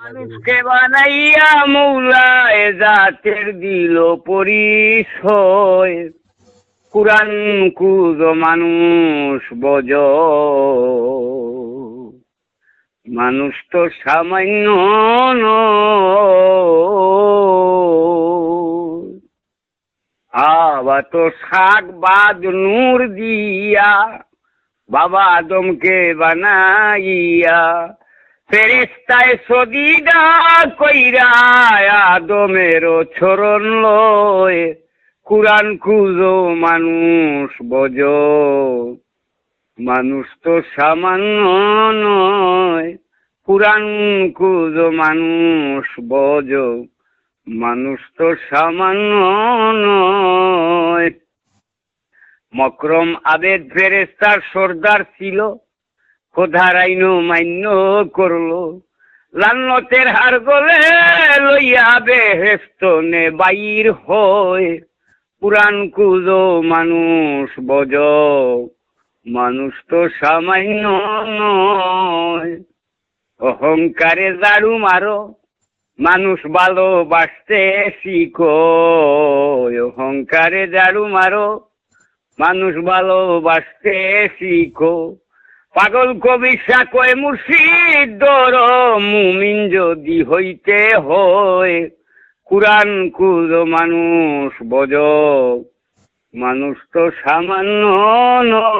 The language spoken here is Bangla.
মানুষকে বানাইয়া মৌলায় জাতের দিল পরিচয় কুরান কুজ মানুষ বজ মানুষ তো সামান্য নয়। আবার তো শাক বাদ নূর দিয়া, বাবা আদমকে বানাইয়া ফেরিস্তায় সদিদা কইরা আদমের ছরণ লয়। কুরান খুঁজো, মানুষ বজ মানুষ তো সামান্য নয়। কুরান খুঁজো, মানুষ বজ মানুষ তো সামান্য নয়। মকরম আবেদ ফেরেস্তার সর্দার ছিল। খোদার আইন মান্য করল। লান্নতের হার গলে লইয়া বেহেস্ত নে বাইর হয় পুরাণ কুজো মানুষ বজ, মানুষ তো সামান্য নয়। অহংকারে দাড়ু মারো, মানুষ ভালোবাসতে শিখো। অহংকারে দাড়ু মারো, মানুষ ভালোবাসতে শিখো। পাগল কবি কয় মুর্শিদ দর মুমিন যদি হইতে হয় কুরান কুদ মানুষ বজ মানুষ তো সামান্য নয়।